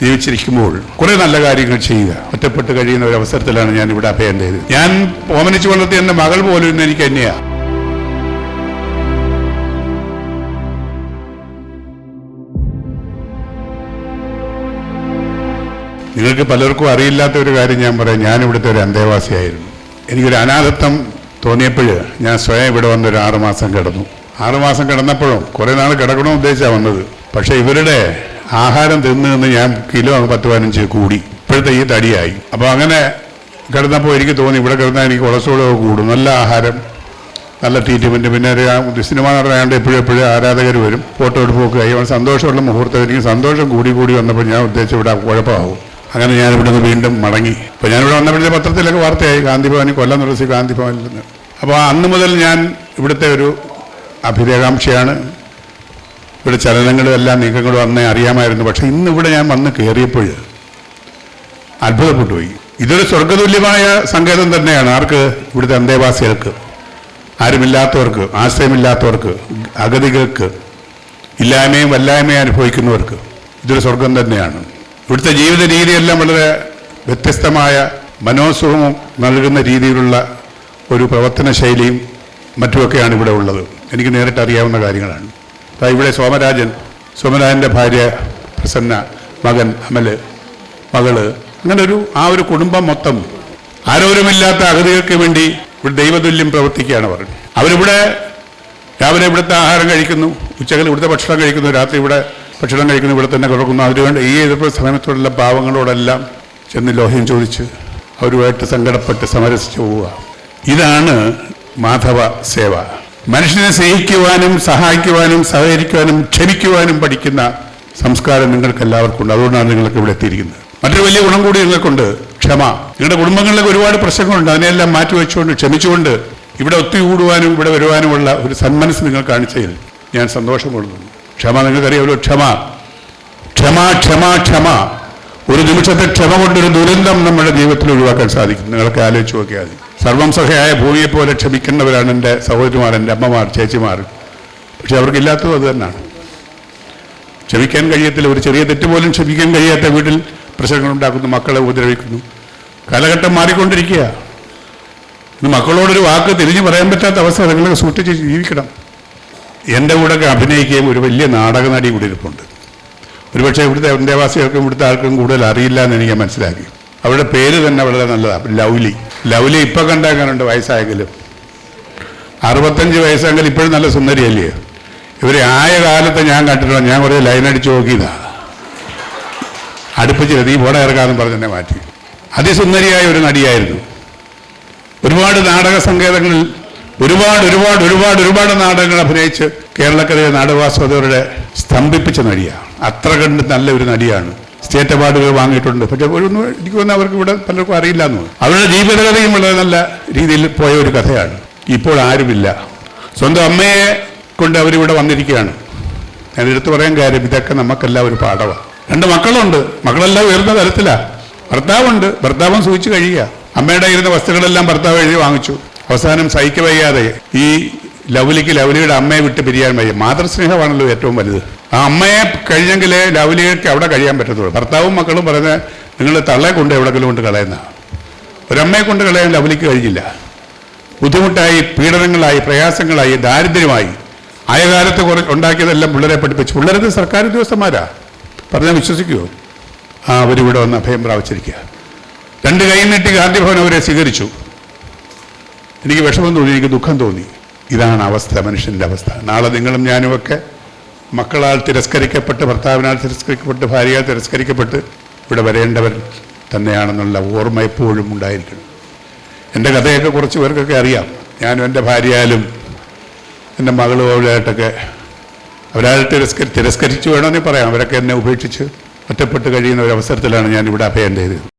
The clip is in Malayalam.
ജീവിച്ചിരിക്കുമ്പോൾ കുറെ നല്ല കാര്യങ്ങൾ ചെയ്യുക. ഒറ്റപ്പെട്ട് കഴിയുന്ന ഒരു അവസരത്തിലാണ് ഞാൻ ഇവിടെ അഭയം ചെയ്തത് ഞാൻ ഓമനിച്ചു വളർത്തിയ എന്റെ മകൾ പോലും ഇന്ന് എനിക്ക് തന്നെയാ നിങ്ങൾക്ക് പലർക്കും അറിയില്ലാത്ത ഒരു കാര്യം ഞാൻ പറയാം. ഞാൻ ഇവിടുത്തെ ഒരു അന്തേവാസിയായിരുന്നു. എനിക്കൊരു അനാഥത്വം തോന്നിയപ്പോൾ ഞാൻ സ്വയം ഇവിടെ വന്ന് ഒരു ആറുമാസം കിടന്നു. ആറുമാസം കിടന്നപ്പോഴും കുറേ നാൾ കിടക്കണമെന്ന് ഉദ്ദേശിച്ചാണ് വന്നത്. പക്ഷേ ഇവരുടെ ആഹാരം തിന്ന് നിന്ന് ഞാൻ കിലോ അങ്ങ് പത്ത് പതിനഞ്ച് കൂടി. ഇപ്പോഴത്തെ ഈ തടിയായി. അപ്പോൾ അങ്ങനെ കിടന്നപ്പോൾ എനിക്ക് തോന്നി ഇവിടെ കിടന്നാൽ എനിക്ക് കൊളസ്ട്രോൾ ഒക്കെ കൂടും. നല്ല ആഹാരം നല്ല ട്രീറ്റ്മെന്റ് പിന്നെ ഒരു സിനിമ നടന്നാണ്ട് എപ്പോഴും എപ്പോഴും ആരാധകർ വരും. ഫോട്ടോ എടുപ്പൊക്കെ അവൻ സന്തോഷമുള്ള മുഹൂർത്തം. എനിക്ക് സന്തോഷം കൂടി കൂടി വന്നപ്പോൾ ഞാൻ ഉദ്ദേശിച്ച ഇവിടെ കുഴപ്പമാകും അങ്ങനെ ഞാൻ ഇവിടെ നിന്ന് വീണ്ടും മടങ്ങി. അപ്പോൾ ഞാനിവിടെ വന്നപ്പോഴത്തെ പത്രത്തിലൊക്കെ വാർത്തയായി. ഗാന്ധിഭവനിൽ കൊല്ലം തുളസി ഗാന്ധിഭവനിൽ നിന്ന്. അപ്പോൾ അന്ന് മുതൽ ഞാൻ ഇവിടുത്തെ ഒരു അഭിരേകാംക്ഷയാണ് ഇവിടെ ചലനങ്ങളും എല്ലാം നീക്കങ്ങളും അന്നേ അറിയാമായിരുന്നു. പക്ഷേ ഇന്ന് ഇവിടെ ഞാൻ വന്ന് കയറിയപ്പോൾ അത്ഭുതപ്പെട്ടു പോയി. ഇതൊരു സ്വർഗതുല്യമായ സങ്കേതം തന്നെയാണ്. ആർക്ക്? ഇവിടുത്തെ അന്തേവാസികൾക്ക്. ആരുമില്ലാത്തവർക്ക് ആശ്രയമില്ലാത്തവർക്ക് അഗതികൾക്ക് ഇല്ലായ്മയും വല്ലായ്മയും അനുഭവിക്കുന്നവർക്ക് ഇതൊരു സ്വർഗം തന്നെയാണ്. ഇവിടുത്തെ ജീവിത രീതിയെല്ലാം വളരെ വ്യത്യസ്തമായ മനോസുഖവും നൽകുന്ന രീതിയിലുള്ള ഒരു പ്രവർത്തന ശൈലിയും മറ്റുമൊക്കെയാണ് ഇവിടെ ഉള്ളത്. എനിക്ക് നേരിട്ട് അറിയാവുന്ന കാര്യങ്ങളാണ്. ഇവിടെ സോമരാജൻ സോമരാജന്റെ ഭാര്യ പ്രസന്ന മകൻ അമൽ മകൾ. അങ്ങനെ ഒരു ആ ഒരു കുടുംബം മൊത്തം ആരോരുമില്ലാത്ത അഗതികൾക്ക് വേണ്ടി ഇവിടെ ദൈവതുല്യം പ്രവർത്തിക്കുകയാണ് അവർ. അവരിവിടെ രാവിലെ ഇവിടുത്തെ ആഹാരം കഴിക്കുന്നു ഉച്ചകൾ ഇവിടുത്തെ ഭക്ഷണം കഴിക്കുന്നു രാത്രി ഇവിടെ ഭക്ഷണം കഴിക്കുന്നു ഇവിടെ തന്നെ കിടക്കുന്നു. അതിനുവേണ്ടി ഈ എതിർപ്പ് സമയത്തോടുള്ള പാവങ്ങളോടെല്ലാം ചെന്ന് ലോഹ്യം ചോദിച്ച് അവരുമായിട്ട് സങ്കടപ്പെട്ട് സമരസിച്ച് പോവുക. ഇതാണ് മാധവ സേവ. മനുഷ്യനെ സ്നേഹിക്കുവാനും സഹായിക്കുവാനും സഹകരിക്കുവാനും ക്ഷമിക്കുവാനും പഠിക്കുന്ന സംസ്കാരം നിങ്ങൾക്ക് എല്ലാവർക്കും ഉണ്ട് അതുകൊണ്ടാണ് നിങ്ങൾക്ക് ഇവിടെ എത്തിയിരിക്കുന്നത്. മറ്റൊരു വലിയ ഗുണം കൂടി നിങ്ങൾക്കുണ്ട്. ക്ഷമ. നിങ്ങളുടെ കുടുംബങ്ങളിലൊക്കെ ഒരുപാട് പ്രശ്നങ്ങളുണ്ട്. അതിനെല്ലാം മാറ്റിവെച്ചുകൊണ്ട് ക്ഷമിച്ചുകൊണ്ട് ഇവിടെ ഒത്തുകൂടുവാനും ഇവിടെ വരുവാനുമുള്ള ഒരു സന്മനസ് നിങ്ങൾ കാണിച്ചതിൽ ഞാൻ സന്തോഷം കൊള്ളുന്നു. ക്ഷമ നിങ്ങൾക്കറിയാമല്ലോ ക്ഷമ. ക്ഷമ ക്ഷമ ക്ഷമ. ഒരു നിമിഷത്തെ ക്ഷമ കൊണ്ടൊരു ദുരന്തം നമ്മുടെ ജീവിതത്തിൽ ഒഴിവാക്കാൻ സാധിക്കും. നിങ്ങളൊക്കെ ആലോചിച്ച് നോക്കിയാൽ മതി. സർവം സഹയായ ഭൂമിയെ പോലെ ക്ഷമിക്കുന്നവരാണ് എന്റെ സഹോദരിമാർ എന്റെ അമ്മമാർ ചേച്ചിമാർ. പക്ഷെ അവർക്കില്ലാത്തതും അത് തന്നെയാണ്. ക്ഷമിക്കാൻ കഴിയത്തില്ല ഒരു ചെറിയ തെറ്റ് പോലും ക്ഷമിക്കാൻ കഴിയാത്ത വീട്ടിൽ പ്രശ്നങ്ങൾ ഉണ്ടാക്കുന്നു മക്കളെ ഉപദ്രവിക്കുന്നു. കാലഘട്ടം മാറിക്കൊണ്ടിരിക്കുക. മക്കളോടൊരു വാക്ക് തിരിഞ്ഞു പറയാൻ പറ്റാത്ത അവസ്ഥ നിങ്ങളൊക്കെ സൂക്ഷിച്ച് ജീവിക്കണം. എന്റെ കൂടെയൊക്കെ അഭിനയിക്കുകയും ഒരു വലിയ നാടക നടി കൂടി ഇരിപ്പുണ്ട്. ഒരുപക്ഷെ ഇവിടുത്തെ അന്തേവാസികൾക്കും ഇവിടുത്തെ ആൾക്കും കൂടുതൽ അറിയില്ല എന്ന് എനിക്ക് മനസ്സിലാക്കി. അവരുടെ പേര് തന്നെ വളരെ നല്ലതാണ് ലൗലി. ലൗലി ഇപ്പം കണ്ടേക്കാനുണ്ട് വയസ്സായെങ്കിലും. അറുപത്തഞ്ച് വയസ്സെങ്കിലും ഇപ്പോഴും നല്ല സുന്ദരിയല്ലേ? ഇവരെ ആയ കാലത്ത് ഞാൻ കണ്ടിട്ടുണ്ട് ഞാൻ കുറേ ലൈൻ അടിച്ച് നോക്കിയതാ. അടുപ്പിച്ച് നീ പോടെ ഇറക്കാമെന്ന് പറഞ്ഞ് എന്നെ മാറ്റി. അതിസുന്ദരിയായ ഒരു നടിയായിരുന്നു. ഒരുപാട് നാടക സങ്കേതങ്ങളിൽ ഒരുപാട് ഒരുപാട് ഒരുപാട് ഒരുപാട് നാടകങ്ങൾ അഭിനയിച്ച് കേരളക്കരയിലെ നാടകവാസ്വതരുടെ സ്തംഭിപ്പിച്ച നടിയാണ്. അത്ര കണ്ട് നല്ല ഒരു നടിയാണ്. സ്റ്റേറ്റ് അവാർഡുകൾ വാങ്ങിയിട്ടുണ്ട്. പക്ഷെ ഒരു എനിക്ക് തോന്നുന്നു അവർക്ക് ഇവിടെ പലർക്കും അറിയില്ല എന്ന്. അവരുടെ ജീവിതകഥയും വളരെ നല്ല രീതിയിൽ പോയ ഒരു കഥയാണ്. ഇപ്പോൾ ആരുമില്ല. സ്വന്തം അമ്മയെ കൊണ്ട് അവരിവിടെ വന്നിരിക്കുകയാണ്. ഞാൻ എടുത്തു പറയാൻ കാര്യം ഇതൊക്കെ നമുക്കെല്ലാം ഒരു പാഠമാണ് രണ്ട് മക്കളുണ്ട്. മക്കളെല്ലാം ഉയർന്ന തരത്തിലാണ് ഭർത്താവുണ്ട്. ഭർത്താവും സൂചിച്ച് കഴിയുക. അമ്മയുടെ ഇരുന്ന വസ്തുക്കളെല്ലാം ഭർത്താവ് എഴുതി വാങ്ങിച്ചു. അവസാനം സഹിക്കവയ്യാതെ ഈ ലവ്ലിക്ക് ലവ്ലിയുടെ അമ്മയെ വിട്ട് പിരിയാൻ വയ്യ. മാതൃസ്നേഹമാണല്ലോ ഏറ്റവും വലുത്. ആ അമ്മയെ കഴിഞ്ഞെങ്കിൽ ലവ്ലിക്ക് അവിടെ കഴിയാൻ പറ്റത്തുള്ളൂ. ഭർത്താവും മക്കളും പറയുന്നത് നിങ്ങൾ തള്ളെ കൊണ്ട് എവിടെങ്കിലും കൊണ്ട് കളയുന്ന. ഒരമ്മയെ കൊണ്ട് കളയാൻ ലവ്ലിക്ക് കഴിഞ്ഞില്ല. ബുദ്ധിമുട്ടായി പീഡനങ്ങളായി പ്രയാസങ്ങളായി ദാരിദ്ര്യമായി. ആയകാലത്ത് കുറെ ഉണ്ടാക്കിയതെല്ലാം പിള്ളേരെ പഠിപ്പിച്ചു. പിള്ളേരത് സർക്കാർ ഉദ്യോഗസ്ഥന്മാരാ. പറഞ്ഞാൽ വിശ്വസിക്കുമോ ആ അവരിവിടെ വന്ന് അഭയം പ്രാപിച്ചിരിക്കുക രണ്ട് കൈ നീട്ടി ഗാന്ധിഭവൻ അവരെ സ്വീകരിച്ചു. എനിക്ക് വിഷമം തോന്നി എനിക്ക് ദുഃഖം തോന്നി. ഇതാണ് അവസ്ഥ മനുഷ്യന്റെ അവസ്ഥ. നാളെ നിങ്ങളും ഞാനുമൊക്കെ മക്കളാൽ തിരസ്കരിക്കപ്പെട്ട് ഭർത്താവിനാൽ തിരസ്കരിക്കപ്പെട്ട് ഭാര്യയാൽ തിരസ്കരിക്കപ്പെട്ട് ഇവിടെ വരേണ്ടവർ തന്നെയാണെന്നുള്ള ഓർമ്മ എപ്പോഴും ഉണ്ടായിരിക്കണം. എന്റെ കഥയൊക്കെ കുറച്ച് പേർക്കൊക്കെ അറിയാം. ഞാനും എന്റെ ഭാര്യയാലും എന്റെ മകളും അവരായിട്ടൊക്കെ അവരാൽ തിരസ്കരി തിരസ്കരിച്ചു വേണമെന്നേ പറയാം. അവരൊക്കെ എന്നെ ഉപേക്ഷിച്ച് ഒറ്റപ്പെട്ട് കഴിയുന്ന ഒരു അവസരത്തിലാണ് ഞാൻ ഇവിടെ അഭയം ചെയ്തത്.